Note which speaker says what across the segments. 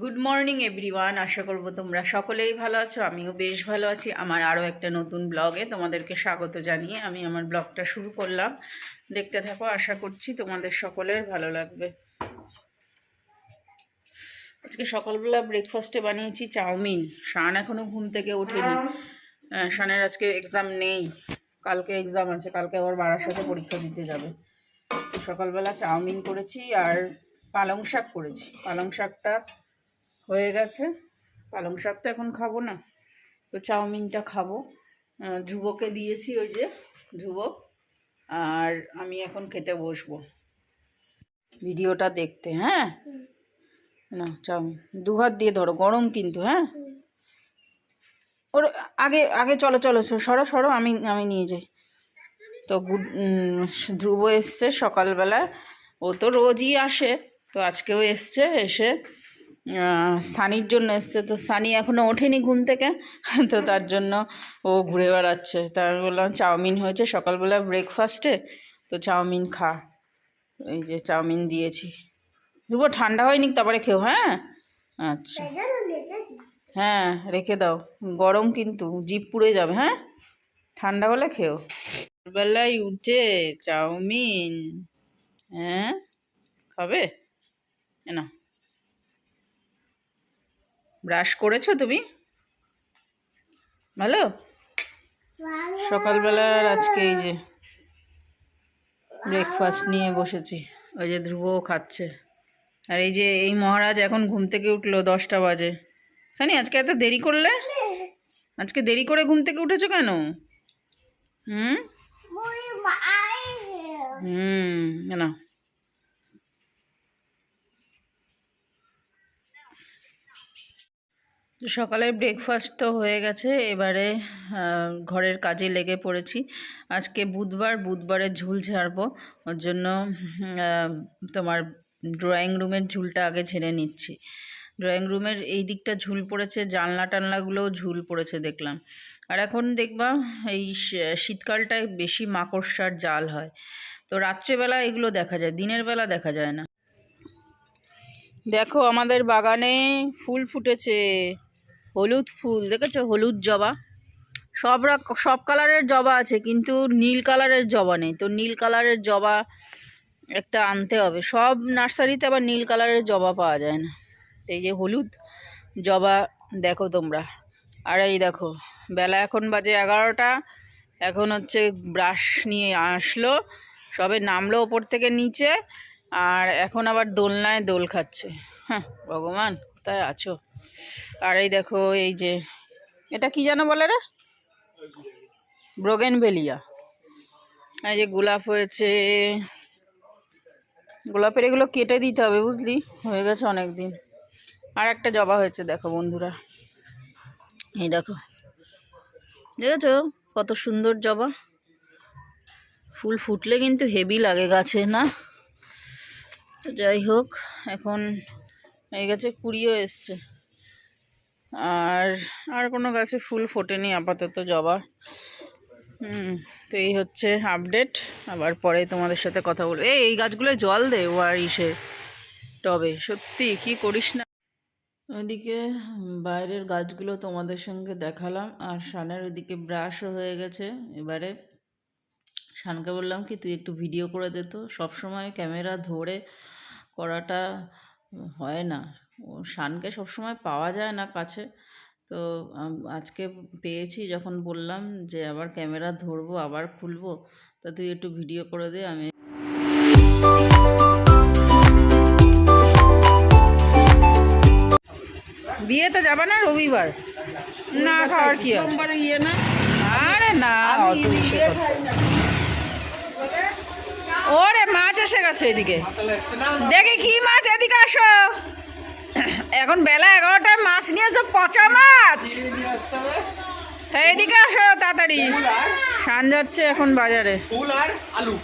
Speaker 1: Good morning everyone আশা করব তোমরা সকলেই ভালো আছো। আমিও বেশ ভালো আছি। আমার আরও একটা নতুন ব্লগে তোমাদেরকে স্বাগত জানিয়ে আমি আমার ব্লগটা শুরু করলাম। দেখতে থাকো, আশা করছি তোমাদের সকলের ভালো লাগবে। আজকে সকালবেলা ব্রেকফাস্টে বানিয়েছি চাউমিন। শান এখনও ঘুম থেকে ওঠেনি। শানের আজকে এক্সাম নেই। কালকে এক্সাম আছে। কালকে আবার বাড়ার সাথে পরীক্ষা দিতে যাবে। সকালবেলা চাউমিন করেছি আর পালং শাক করেছি। পালং শাকটা হয়ে গেছে। পালং শাক তো এখন খাব না। তো চাউমিনটা খাব। ধ্রুবকে দিয়েছি ওই যে ধ্রুব। আর আমি এখন খেতে বসবো। ভিডিওটা দেখতে হ্যাঁ? না, চাউমিন। দু হাত দিয়ে ধরো, গরম কিন্তু হ্যাঁ? ওর আগে আগে চলো চলো সরো সরো, আমি আমি নিয়ে যাই। তো গুড ধ্রুব এসছে সকালবেলা ও তো রোজই আসে। তো আজকেও এসছে, এসে সানির জন্য এসছে। তো সানি এখনও ওঠেনি ঘুম থেকে। তো তার জন্য ও ঘুরে বেড়াচ্ছে। তার বললাম, চাউমিন হয়েছে, সকালবেলা ব্রেকফাস্টে তো চাউমিন খা। এই যে চাউমিন দিয়েছি। ধ্রুব, ঠান্ডা হয়নি তারপরে খেও হ্যাঁ? আচ্ছা। হ্যাঁ রেখে দাও। গরম কিন্তু জিপ পুড়ে যাবে হ্যাঁ? ঠান্ডা হলে খেও বেলায় উঠে চাউমিন হ্যাঁ? খাবে? না। ব্রাশ করেছ তুমি? ভালো? সকালবেলার আজকে এই যে ব্রেকফাস্ট নিয়ে বসেছি। ওই যে ধ্রুবও খাচ্ছে। আর এই যে এই মহারাজ এখন ঘুম থেকে উঠল দশটা বাজে। সানি আজকে এত দেরি করলে? আজকে দেরি করে ঘুম থেকে উঠেছো কেন? হুম? হুম না। সকালের ব্রেকফাস্ট তো হয়ে গেছে, এবারে ঘরের কাজে লেগে পড়েছি। আজকে বুধবার বুধবারে ঝুল ছাড়বো ওর জন্য তোমার ড্রয়িং রুমের ঝুলটা আগে ঝেড়ে নিচ্ছি। ড্রয়িং রুমের এই দিকটা ঝুল পড়েছে, জানলা টানলাগুলোও ঝুল পড়েছে দেখলাম। আর এখন দেখবা, এই শীতকালটায় বেশি মাকড়সার জাল হয়। তো রাত্রেবেলা এগুলো দেখা যায়, দিনের বেলা দেখা যায় না। দেখো, আমাদের বাগানে ফুল ফুটেছে। হলুদ ফুল, দেখেছ? হলুদ জবা। সব সব কালারের জবা আছে, কিন্তু নীল কালারের জবা নেই। তো নীল কালারের জবা একটা আনতে হবে। সব নার্সারিতে আবার নীল কালারের জবা পাওয়া যায় না। তো এই যে হলুদ জবা, দেখো তোমরা। আর এই দেখো, বেলা এখন বাজে এগারোটা। এখন হচ্ছে ব্রাশ নিয়ে আসলো। সবে নামলো ওপর থেকে নিচে। আর এখন আবার দোলনায় দোল খাচ্ছে। হ্যাঁ ভগবান, কোথায় আছো? আর এই দেখো, এই যে, এটা কি জানো বলে রে? ব্রোগেন ভেলিয়া এই যে গোলাপ হয়েছে। গোলাপের এগুলো কেটে দিতে হবে, বুঝলি? হয়ে গেছে অনেক দিন আর একটা জবা হয়েছে, দেখো বন্ধুরা। এই দেখো। দেখেছ? কত সুন্দর জবা। ফুল ফুটলে কিন্তু হেভি লাগে গাছে, না? যাই হোক, এখন এই গাছে, কুড়িও এসছে। আর আর কোনো গাছে ফুল ফোটেনি আপাতত জবা হুম, তো এই হচ্ছে আপডেট আবার পরে তোমাদের সাথে কথা বলব। এই এই গাছগুলো জল দে, ও আর ইসে টবে। সত্যি, কি করিস না। ওইদিকে বাইরের গাছগুলো তোমাদের সঙ্গে দেখালাম, আর শানের ওইদিকে ব্রাশও হয়ে গেছে। এবারে শানকে বললাম কি, তুই একটু ভিডিও করে দে তো। সবসময় ক্যামেরা ধরে করাটা হয় না। শানকে সবসময় পাওয়া যায় না কাছে। তো আজকে পেয়েছি যখন বললাম যে আবার ক্যামেরা ধরবো আবার খুলবো তা তুই একটু ভিডিও করে দে আমি বিয়ে তো যাবে না রবিবার। না খাওয়ার কি
Speaker 2: ইয়ে না?
Speaker 1: আরে না করতে। ওরে মাছ এসে গেছে এদিকে। দেখি কি মাছ এদিকে আসো। এখন বেলা এগারোটায় মাছ নিয়ে আসো পচা মাছ। এদিকে আসো তাড়াতাড়ি। সান যাচ্ছে এখন বাজারে।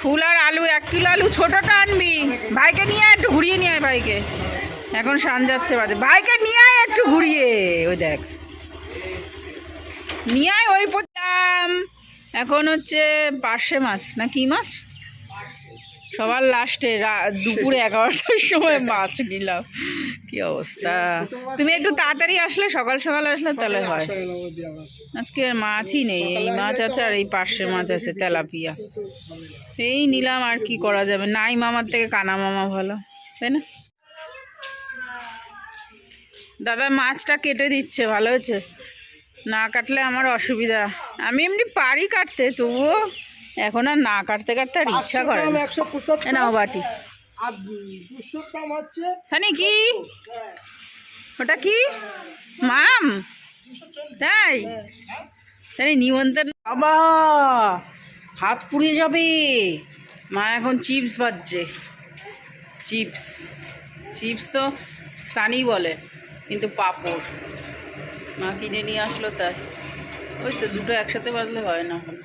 Speaker 2: ফুল আর আলু,
Speaker 1: এক কিলো আলু ছোটটা আনবি। ভাইকে নিয়ে একটু ঘুরিয়ে নিয়ে আয় ভাইকে। এখন সান যাচ্ছে বাজারে। ভাইকে নিয়ে আয়, একটু ঘুরিয়ে। ওই দেখ। নিয়ে আয়, ওই পড়লাম এখন হচ্ছে পার্শে মাছ, না কি মাছ? সবার লাস্টে দুপুরে এগারোটার সময় মাছ নিলাম। কি অবস্থা? তুমি একটু তাড়াতাড়ি আসলে, সকাল সকাল আসলে তাহলে হয়। আজকে আর মাছই নেই, এই মাছ আছে আর এই পার্শ্বে মাছ আছে, তেলাপিয়া। এই নিলাম আর কি করা যাবে। নাই মামার থেকে কানা মামা ভালো, তাই না? দাদা, মাছটা কেটে দিচ্ছে, ভালো হয়েছে। না কাটলে আমার অসুবিধা। আমি এমনি পারি কাটতে, তবুও এখন আর না কাটতে কাটতে আর ইচ্ছা করে নাও বাটি। সানি কি? ওটা কি? মাম। তাই? তাই নিমন্ত্রণ বাবা হাত পুড়িয়ে যাবে। মা এখন চিপস বাজছে। চিপস। চিপস তো সানি বলে কিন্তু পাপড়। মা কিনে নিয়ে আসলো তাই। ওই তো দুটো একসাথে বাজলে হয় না। এখন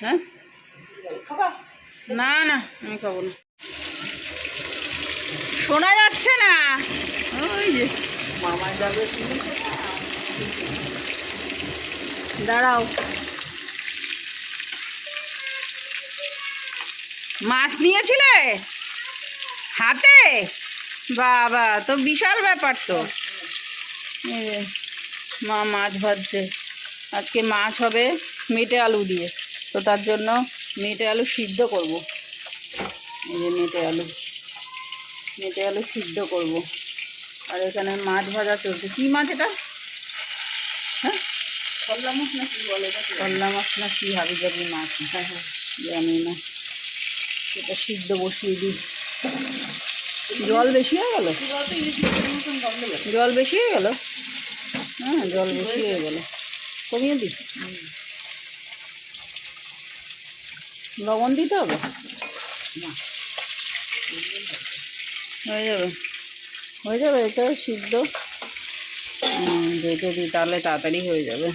Speaker 1: হ্যাঁ? না না, আমি খাব না। শোনা যাচ্ছে না? ওই যে। দাঁড়াও। মাছ নিয়েছিলে? হাতে? বাবা, তো বিশাল ব্যাপার তো। মা মাছ ভাজছে। আজকে মাছ হবে মেটে আলু দিয়ে। তো তার জন্য মেটে আলু সিদ্ধ করব। এই যে মেটে আলু। মেটে আলু সিদ্ধ করব। আর এখানে মাছ ভাজা চলছে। কী মাছ এটা? হ্যাঁ? কল্লা মাছ না কি বলে কল্লা মাছ না কি হাবি জাবি মাছ? হ্যাঁ হ্যাঁ। জানি না। সেটা সিদ্ধ বসিয়ে দিই। জল বেশি হয়ে গেল? জল বেশি হয়ে গেল? হ্যাঁ জল বেশি হয়ে গেল। কমিয়ে দিই। লবণ দিতে হবে? হয়ে যাবে। হয়ে যাবে, এটা সিদ্ধ। রেখে দিই, তাহলে তাড়াতাড়ি হয়ে যাবে।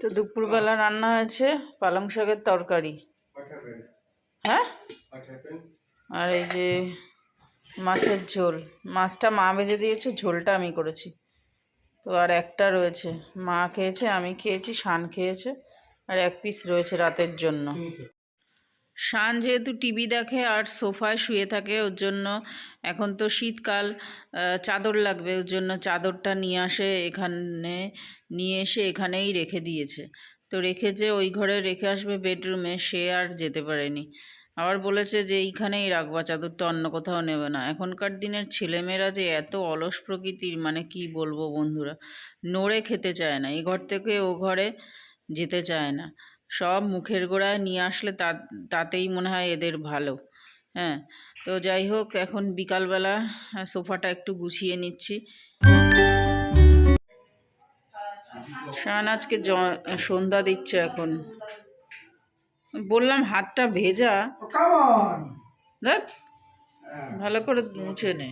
Speaker 1: তো দুপুরবেলা রান্না হয়েছে পালং শাকের তরকারি। হ্যাঁ? আর এই যে মাছের ঝোল। মাছটা মা ভেজে দিয়েছে, ঝোলটা আমি করেছি। তো আর একটা রয়েছে। মা খেয়েছে, আমি খেয়েছি, শান খেয়েছে, আর এক পিস রয়েছে রাতের জন্য। শান যেহেতু টিভি দেখে আর সোফায় শুয়ে থাকে, ওর জন্য এখন তো শীতকাল চাদর লাগবে, ওর জন্য চাদরটা নিয়ে আসে, এখানে নিয়ে এসে এখানেই রেখে দিয়েছে। তো রেখেছে ওই ঘরে রেখে আসবে বেডরুমে, সে আর যেতে পারেনি। আবার বলেছে যে, এইখানেই রাখবা চাদরটা, অন্য কোথাও নেবে না। এখনকার দিনের ছেলেমেয়েরা যে এত অলস প্রকৃতির মানে কি বলব বন্ধুরা, নড়ে খেতে চায় না। এই ঘর থেকে ও ঘরে যেতে চায় না। সব মুখের গোড়ায় নিয়ে আসলে তা তাতেই মনে হয় এদের ভালো। হ্যাঁ তো যাই হোক, এখন বিকালবেলা সোফাটা একটু গুছিয়ে নিচ্ছি। শান আজকে সন্ধ্যা দিচ্ছে এখন। বললাম হাতটা ভেজা। দেখ ভালো করে মুছে নে।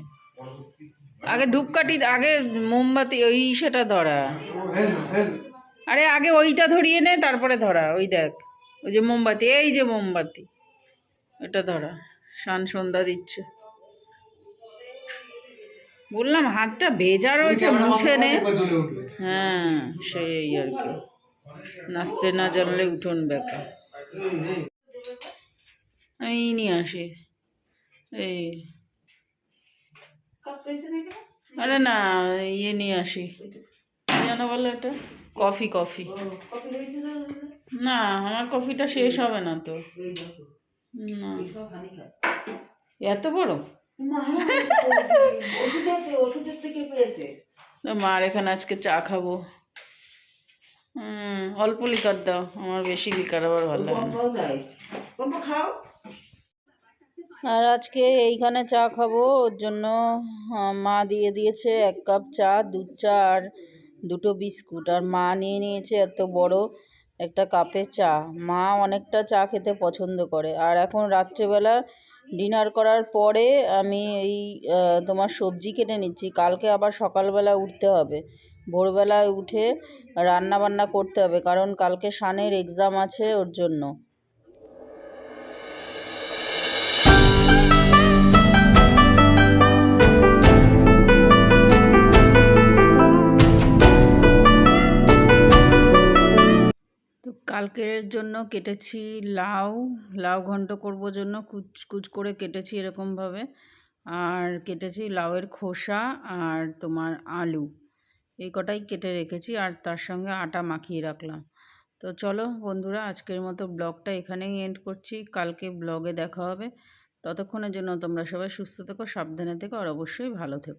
Speaker 1: আগে ধূপকাঠি আগে মোমবাতি ওই সেটা ধরা। আরে আগে ওইটা ধরিয়ে নে তারপরে ধরা ওই দেখ। ওই যে মোমবাতি এই যে মোমবাতি। এটা ধরা সান সন্ধ্যা দিচ্ছে। বললাম হাতটা ভেজা রয়েছে মুছে নে। হ্যাঁ সেই আর কি। নাচতে না জানলে উঠোন বেকা আমি নিয়ে আসি। এই। আরে না ইয়ে নিয়ে আসি। যেন বলে এটা? Coffee coffee. না আমার কফিটা শেষ হবে না তো। না। এত বড়? মার এখানে আজকে চা খাব। হুম, অল্প লিকার দাও। আমার বেশি লিকার আবার ভালো লাগে আর আজকে এইখানে চা খাব, ওর জন্য মা দিয়ে দিয়েছে এক কাপ চা, দুধ চা আর দুটো বিস্কুট। আর মা নিয়ে নিয়েছে এত বড় একটা কাপে চা। মা অনেকটা চা খেতে পছন্দ করে। আর এখন রাত্রেবেলা ডিনার করার পরে আমি এই তোমার সবজি কেটে নিচ্ছি। কালকে আবার সকালবেলা উঠতে হবে। ভোরবেলায় উঠে রান্না বান্না করতে হবে, কারণ কালকে সানের এক্সাম আছে ওর জন্য। তো কালকে জন্য কেটেছি লাউ লাউ ঘন্ট করব জন্য, কুচ কুচ করে কেটেছি এরকমভাবে। আর কেটেছি লাউয়ের খোসা আর তোমার আলু। এই কটাই কেটে রেখেছি আর তার সঙ্গে আটা মাখিয়ে রাখলাম। তো চলো বন্ধুরা, আজকের মতো ব্লগটা এখানেই এন্ড করছি। কালকে ব্লগে দেখা হবে। ততক্ষণের জন্য তোমরা সবাই সুস্থ থেকো, সাবধানে থেকো, আর অবশ্যই ভালো থেকো।